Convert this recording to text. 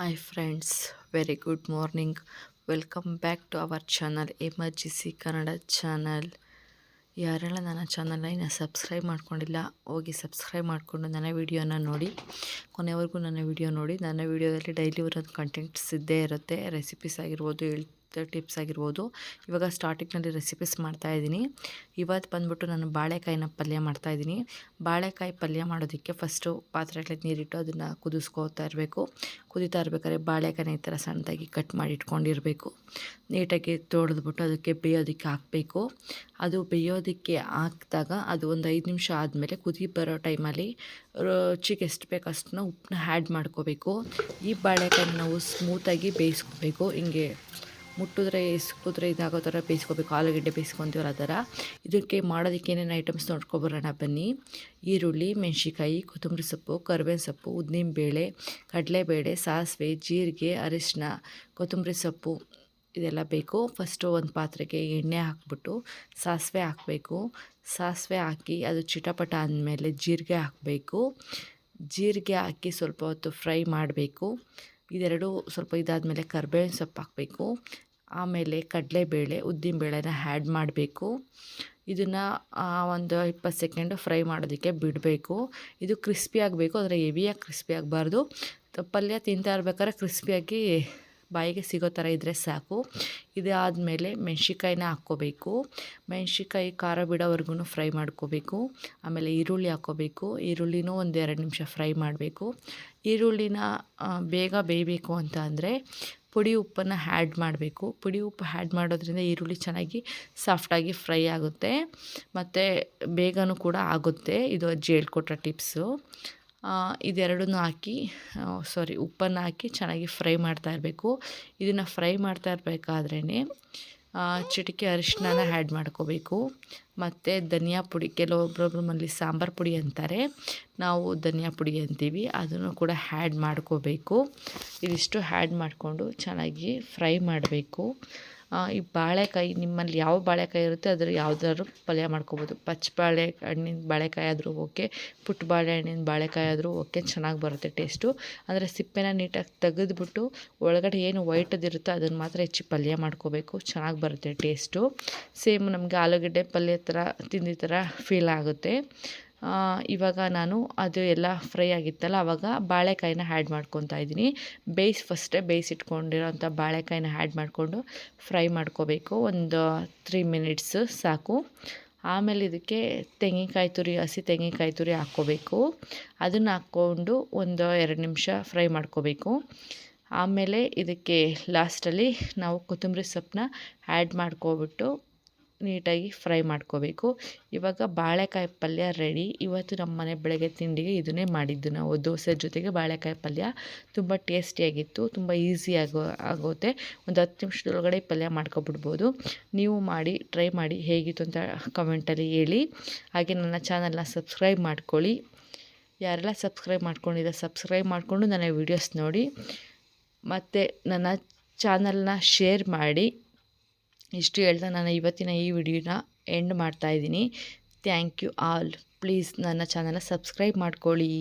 Hi friends very good morning welcome back to our channel emergency Kannada channel ಯಾರೆಲ್ಲ ನನ್ನ ಚಾನಲ್ನ ಇನ್ನು subscribe ಮಾಡ್ಕೊಂಡಿಲ್ಲ, ಹೋಗಿ ಸಬ್ಸ್ಕ್ರೈಬ್ ಮಾಡಿಕೊಂಡು ನನ್ನ ವಿಡಿಯೋನ ನೋಡಿ, ಕೊನೆವರೆಗೂ ನನ್ನ ವಿಡಿಯೋ ನೋಡಿ. ನನ್ನ ವಿಡಿಯೋದಲ್ಲಿ ಡೈಲಿ ಬರೋದು ಕಂಟೆಂಟ್ಸ್ ಇದ್ದೇ ಇರುತ್ತೆ ರೆಸಿಪೀಸ್ ಆಗಿರ್ಬೋದು ಹೇಳ್ ಟಿಪ್ಸ್ ಆಗಿರ್ಬೋದು. ಇವಾಗ ಸ್ಟಾರ್ಟಿಂಗ್ನಲ್ಲಿ ರೆಸಿಪೀಸ್ ಮಾಡ್ತಾಯಿದ್ದೀನಿ ಇವತ್ತು ಬಂದ್ಬಿಟ್ಟು ನಾನು ಬಾಳೆಕಾಯಿನ ಪಲ್ಯ ಮಾಡ್ತಾಯಿದ್ದೀನಿ ಬಾಳೆಕಾಯಿ ಪಲ್ಯ ಮಾಡೋದಕ್ಕೆ ಫಸ್ಟು ಪಾತ್ರೆಗಳಲ್ಲಿ ನೀರಿಟ್ಟು ಅದನ್ನು ಕುದಿಸ್ಕೋತಾ ಇರಬೇಕು. ಕುದಿತಾ ಇರಬೇಕಾದ್ರೆ ಬಾಳೆಕಾಯಿನ ಈ ಥರ ಸಣ್ಣದಾಗಿ ಕಟ್ ಮಾಡಿ ಇಟ್ಕೊಂಡಿರಬೇಕು. ನೀಟಾಗಿ ತೊಳೆದ್ಬಿಟ್ಟು ಅದಕ್ಕೆ ಬೇಯೋದಕ್ಕೆ ಹಾಕಬೇಕು. ಅದು ಬೇಯೋದಕ್ಕೆ ಹಾಕಿದಾಗ ಅದು ಒಂದು ಐದು ನಿಮಿಷ ಆದಮೇಲೆ ಕುದಿ ಬರೋ ಟೈಮಲ್ಲಿ ರುಚಿಗೆ ಎಷ್ಟು ಬೇಕು ಅಷ್ಟನ್ನ ಉಪ್ಪನ್ನ ಆ್ಯಡ್ ಮಾಡ್ಕೋಬೇಕು. ಈ ಬಾಳೆಕಾಯಿನ ನಾವು ಸ್ಮೂತಾಗಿ ಬೇಯಿಸ್ಕೋಬೇಕು. ಹಿಂಗೆ ಮುಟ್ಟಿದ್ರೆ ಇಸ್ಕಿದ್ರೆ ಇದಾಗೋ ಥರ ಬೇಯಿಸ್ಕೋಬೇಕು ಆಲೂಗಡ್ಡೆ ಬೇಯಿಸ್ಕೊತೀವಲ್ಲ ಆ ಥರ. ಇದಕ್ಕೆ ಮಾಡೋದಕ್ಕೆ ಏನೇನು ಐಟಮ್ಸ್ ನೋಡ್ಕೊಬರೋಣ ಬನ್ನಿ. ಈರುಳ್ಳಿ ಮೆಣಸಿಕಾಯಿ ಕೊತ್ತಂಬರಿ ಸೊಪ್ಪು, ಕರ್ಬೇವಿನ ಸೊಪ್ಪು, ಉದ್ದಿನಬೇಳೆ, ಕಡಲೆಬೇಳೆ, ಸಾಸಿವೆ, ಜೀರಿಗೆ ಅರಿಶಿನ ಕೊತ್ತಂಬರಿ ಸೊಪ್ಪು ಇದೆಲ್ಲ ಬೇಕು. ಫಸ್ಟು ಒಂದು ಪಾತ್ರೆಗೆ ಎಣ್ಣೆ ಹಾಕ್ಬಿಟ್ಟು ಸಾಸಿವೆ ಹಾಕಬೇಕು. ಸಾಸಿವೆ ಹಾಕಿ ಅದು ಚಿಟಪಟ ಅಂದಮೇಲೆ ಜೀರಿಗೆ ಹಾಕಬೇಕು. ಜೀರಿಗೆ ಹಾಕಿ ಸ್ವಲ್ಪ ಹೊತ್ತು ಫ್ರೈ ಮಾಡಬೇಕು. ಇದೆರಡು ಸ್ವಲ್ಪ ಇದಾದಮೇಲೆ ಕರ್ಬೇವಿನ ಸೊಪ್ಪು ಹಾಕಬೇಕು. ಆಮೇಲೆ ಕಡಲೆಬೇಳೆ, ಉದ್ದಿನಬೇಳೆನ ಹ್ಯಾಡ್ ಮಾಡಬೇಕು. ಇದನ್ನು ಒಂದು ಇಪ್ಪತ್ತು ಸೆಕೆಂಡು ಫ್ರೈ ಮಾಡೋದಕ್ಕೆ ಬಿಡಬೇಕು. ಇದು ಕ್ರಿಸ್ಪಿ ಆಗಬೇಕು ಆದರೆ ಹೆವಿಯಾಗಿ ಕ್ರಿಸ್ಪಿ ಆಗಬಾರ್ದು. ಪಲ್ಯ ತಿಂತಾ ಇರ್ಬೇಕಾದ್ರೆ ಕ್ರಿಸ್ಪಿಯಾಗಿ ಬಾಯಿಗೆ ಸಿಗೋ ಥರ ಇದ್ದರೆ ಸಾಕು. ಇದಾದಮೇಲೆ ಮೆಣ್ಸಿಕಾಯಿನ ಹಾಕ್ಕೋಬೇಕು. ಮೆಣ್ಸಿಕಾಯಿ ಖಾರ ಬಿಡೋವರೆಗೂ ಫ್ರೈ ಮಾಡ್ಕೋಬೇಕು. ಆಮೇಲೆ ಈರುಳ್ಳಿ ಹಾಕ್ಕೋಬೇಕು. ಈರುಳ್ಳಿನೂ ಒಂದು ಎರಡು ನಿಮಿಷ ಫ್ರೈ ಮಾಡಬೇಕು. ಈರುಳ್ಳಿನ ಬೇಗ ಬೇಯಬೇಕು ಅಂತ ಅಂದರೆ ಪುಡಿ ಉಪ್ಪನ್ನು ಹ್ಯಾಡ್ ಮಾಡಬೇಕು. ಪುಡಿ ಉಪ್ಪು ಹ್ಯಾಡ್ ಮಾಡೋದ್ರಿಂದ ಈರುಳ್ಳಿ ಚೆನ್ನಾಗಿ ಸಾಫ್ಟಾಗಿ ಫ್ರೈ ಆಗುತ್ತೆ. ಮತ್ತು ಬೇಗನೂ ಕೂಡ ಆಗುತ್ತೆ. ಇದು ಅಜ್ಜಿ ಹೇಳ್ಕೊಟ್ಟ ಟಿಪ್ಸು ಇದೆರಡನ್ನೂ ಹಾಕಿ ಸಾರಿ ಉಪ್ಪನ್ನು ಹಾಕಿ ಚೆನ್ನಾಗಿ ಫ್ರೈ ಮಾಡ್ತಾ ಇರಬೇಕು. ಇದನ್ನು ಫ್ರೈ ಮಾಡ್ತಾ ಇರಬೇಕಾದ್ರೇ ಚಿಟಿಕೆ ಅರಿಶಿನ ಆ್ಯಡ್ ಮಾಡ್ಕೋಬೇಕು. ಮತ್ತು ಧನಿಯಾ ಪುಡಿ ಕೆಲವೊಬ್ಬರೊಬ್ರು ಮನೇಲಿ ಸಾಂಬಾರು ಪುಡಿ ಅಂತಾರೆ. ನಾವು ಧನಿಯಾ ಪುಡಿ ಅಂತೀವಿ. ಅದನ್ನು ಕೂಡ ಹ್ಯಾಡ್ ಮಾಡ್ಕೋಬೇಕು. ಇದಿಷ್ಟು ಹ್ಯಾಡ್ ಮಾಡಿಕೊಂಡು ಚೆನ್ನಾಗಿ ಫ್ರೈ ಮಾಡಬೇಕು. ಈ ಬಾಳೆಕಾಯಿ, ನಿಮ್ಮಲ್ಲಿ ಯಾವ ಬಾಳೆಕಾಯಿ ಇರುತ್ತೆ, ಅದ್ರ ಯಾವ್ದಾದ್ರು ಪಲ್ಯ ಮಾಡ್ಕೊಬೋದು. ಪಚ್ಚ ಬಾಳೆ ಹಣ್ಣಿನ ಬಾಳೆಕಾಯಿ ಆದರೂ ಓಕೆ ಪುಟ್ಟ ಬಾಳೆಹಣ್ಣಿನ ಬಾಳೆಕಾಯಿ ಆದರೂ ಓಕೆ, ಚೆನ್ನಾಗಿ ಬರುತ್ತೆ ಟೇಸ್ಟು. ಅಂದರೆ ಸಿಪ್ಪೆನ ನೀಟಾಗಿ ತೆಗೆದ್ಬಿಟ್ಟು ಒಳಗಡೆ ಏನು ವೈಟದಿರುತ್ತೋ ಅದನ್ನು ಮಾತ್ರ ಹೆಚ್ಚು ಪಲ್ಯ ಮಾಡ್ಕೋಬೇಕು. ಚೆನ್ನಾಗಿ ಬರುತ್ತೆ ಟೇಸ್ಟು. ಸೇಮ್ ನಮಗೆ ಆಲೂಗಡ್ಡೆ ಪಲ್ಯ ಥರ ತಿಂದಿದ್ದ ಥರ ಫೀಲ್ ಆಗುತ್ತೆ. ಇವಾಗ ನಾನು ಅದು ಎಲ್ಲ ಫ್ರೈ ಆಗಿತ್ತಲ್ಲ ಆವಾಗ ಬಾಳೆಕಾಯಿನ ಹ್ಯಾಡ್ ಮಾಡ್ಕೊತಾ ಇದ್ದೀನಿ. ಬೇಯಿಸಿ ಫಸ್ಟೇ ಬೇಯಿಸಿಟ್ಕೊಂಡಿರೋಂಥ ಬಾಳೆಕಾಯಿನ ಹ್ಯಾಡ್ ಮಾಡಿಕೊಂಡು ಫ್ರೈ ಮಾಡ್ಕೋಬೇಕು. ಒಂದು ತ್ರೀ ಮಿನಿಟ್ಸ್ ಸಾಕು. ಆಮೇಲೆ ಇದಕ್ಕೆ ತೆಂಗಿನಕಾಯಿ ತುರಿ, ಹಸಿ ತೆಂಗಿನಕಾಯಿ ತುರಿ ಹಾಕ್ಕೋಬೇಕು. ಅದನ್ನು ಹಾಕ್ಕೊಂಡು ಒಂದು ಎರಡು ನಿಮಿಷ ಫ್ರೈ ಮಾಡ್ಕೋಬೇಕು. ಆಮೇಲೆ ಇದಕ್ಕೆ ಲಾಸ್ಟಲ್ಲಿ ನಾವು ಕೊತ್ತಂಬರಿ ಸೊಪ್ಪನ್ನ ಆ್ಯಡ್ ಮಾಡ್ಕೊಬಿಟ್ಟು ನೀಟಾಗಿ ಫ್ರೈ ಮಾಡ್ಕೋಬೇಕು. ಇವಾಗ ಬಾಳೆಕಾಯಿ ಪಲ್ಯ ರೆಡಿ ಇವತ್ತು ನಮ್ಮ ಮನೆ ಬೆಳಗ್ಗೆ ತಿಂಡಿಗೆ ಇದನ್ನೇ ಮಾಡಿದ್ದು ನಾವು. ದೋಸೆ ಜೊತೆಗೆ ಬಾಳೆಕಾಯಿ ಪಲ್ಯ. ತುಂಬ ಟೇಸ್ಟಿಯಾಗಿತ್ತು ತುಂಬ ಈಸಿ ಆಗೋ ಆಗುತ್ತೆ ಒಂದು ಹತ್ತು ನಿಮಿಷದೊಳಗಡೆ ಪಲ್ಯ ಮಾಡ್ಕೊಬಿಡ್ಬೋದು. ನೀವು ಮಾಡಿ ಟ್ರೈ ಮಾಡಿ ಹೇಗಿತ್ತು ಅಂತ ಕಮೆಂಟಲ್ಲಿ ಹೇಳಿ. ಹಾಗೆ ನನ್ನ ಚಾನಲ್ನ ಸಬ್ಸ್ಕ್ರೈಬ್ ಮಾಡ್ಕೊಳ್ಳಿ. ಯಾರೆಲ್ಲ ಸಬ್ಸ್ಕ್ರೈಬ್ ಮಾಡ್ಕೊಂಡಿದ್ದಾರೆ ಸಬ್ಸ್ಕ್ರೈಬ್ ಮಾಡಿಕೊಂಡು ನನ್ನ ವೀಡಿಯೋಸ್ ನೋಡಿ. ಮತ್ತು ನನ್ನ ಚಾನಲ್ನ ಶೇರ್ ಮಾಡಿ. ಇಷ್ಟು ಹೇಳ್ತಾ ನಾನು ಇವತ್ತಿನ ಈ ವಿಡಿಯೋನ ಎಂಡ್ ಮಾಡ್ತಾಯಿದ್ದೀನಿ ಥ್ಯಾಂಕ್ ಯು ಆಲ್ ಪ್ಲೀಸ್ ನನ್ನ ಚಾನಲ್ನ ಸಬ್ಸ್ಕ್ರೈಬ್ ಮಾಡ್ಕೊಳ್ಳಿ.